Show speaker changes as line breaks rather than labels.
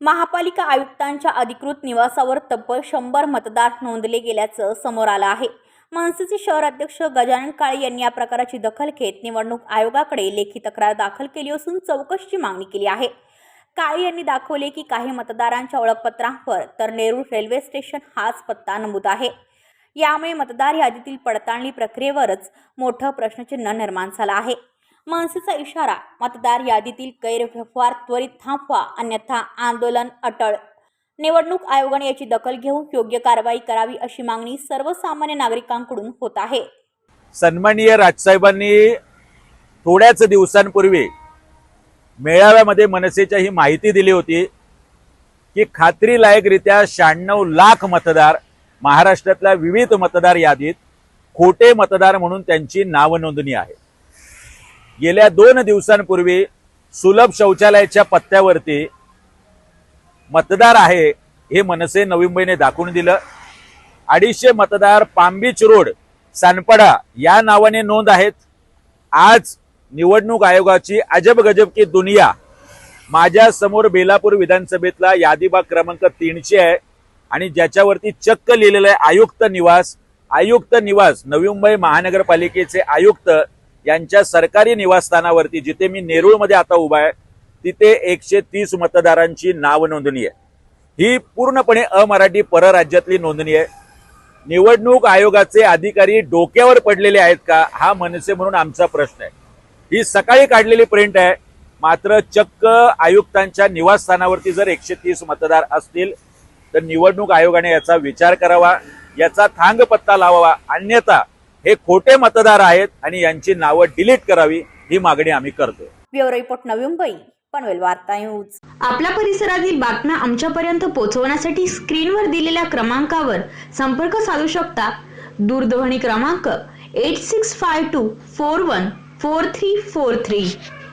महापालिका आयुक्तांच्या अधिकृत निवासावर तब्बल शंभर मतदार नोंदले गेल्याचं समोर आलं आहे. मनसेचे शहर अध्यक्ष गजानन काळे यांनी या प्रकाराची दखल घेत निवडणूक आयोगाकडे लेखी तक्रार दाखल केली असून चौकशीची मागणी केली आहे. काळे यांनी दाखवले की काही मतदारांच्या ओळखपत्रांवर तर नेरूळ रेल्वे स्टेशन हाच पत्ता नमूद आहे. यामुळे मतदार यादीतील पडताळणी प्रक्रियेवरच मोठं प्रश्नचिन्ह निर्माण झालं आहे. मनसेचा इशारा मतदार यादीतील गैरव्यवहार त्वरित थांबवा अन्यथा आंदोलन अटळ. निवडणूक आयोगाने याची दखल घेऊन योग्य कारवाई करावी अशी मागणी सर्वसामान्य नागरिकांकडून होत आहे.
सन्माननीय राजसाहेबांनी थोड्याच दिवसांपूर्वी मेळाव्यामध्ये मनसेच्या ही माहिती दिली होती की खात्रीलायकरित्या शहाण्णव लाख मतदार महाराष्ट्रातल्या विविध मतदार यादीत खोटे मतदार म्हणून त्यांची नावनोंदणी आहे गेल्या दोन दिवसांपूर्वी सुलभ शौचालयाच्या पत्त्यावरती मतदार आहे हे मनसे नवी मुंबईने दाखवून दिलं. अडीचशे मतदार पांबीच रोड सानपडा या नावाने नोंद आहेत. आज निवडणूक आयोगाची अजब गजब की दुनिया. माझ्यासमोर बेलापूर विधानसभेतला यादीबाग क्रमांक तीनशे आहे आणि ज्याच्यावरती चक्क लिहिलेलं आहे आयुक्त निवास. आयुक्त निवास नवी मुंबई महानगरपालिकेचे आयुक्त यांच्या सरकारी निवासस्थानावरती जिथे मी नेरूळमध्ये आता उभा आहे तिथे एकशे तीस मतदारांची नाव नोंदणी आहे. ही पूर्णपणे अमराठी परराज्यातली नोंदणी आहे. निवडणूक आयोगाचे अधिकारी डोक्यावर पडलेले आहेत का? हा मनसे म्हणून आमचा प्रश्न आहे. ही सकाळी काढलेली प्रिंट आहे. मात्र चक्क आयुक्तांच्या निवासस्थानावरती जर एकशे तीस मतदार असतील तर निवडणूक आयोगाने याचा विचार करावा याचा थांग पत्ता लावावा. अन्यथा हे खोटे मतदार आहेत आणि यांची नावं डिलीट करावी ही मागणी आम्ही करतो
ब्युरो रिपोर्ट नवी मुंबई पनवेल वार्ता न्यूज.
आपल्या परिसरातील बातम्या आमच्यापर्यंत पोहोचवण्यासाठी स्क्रीनवर दिलेल्या क्रमांकावर संपर्क साधू शकता. दूरध्वनी क्रमांक eight six five two four one four three four three.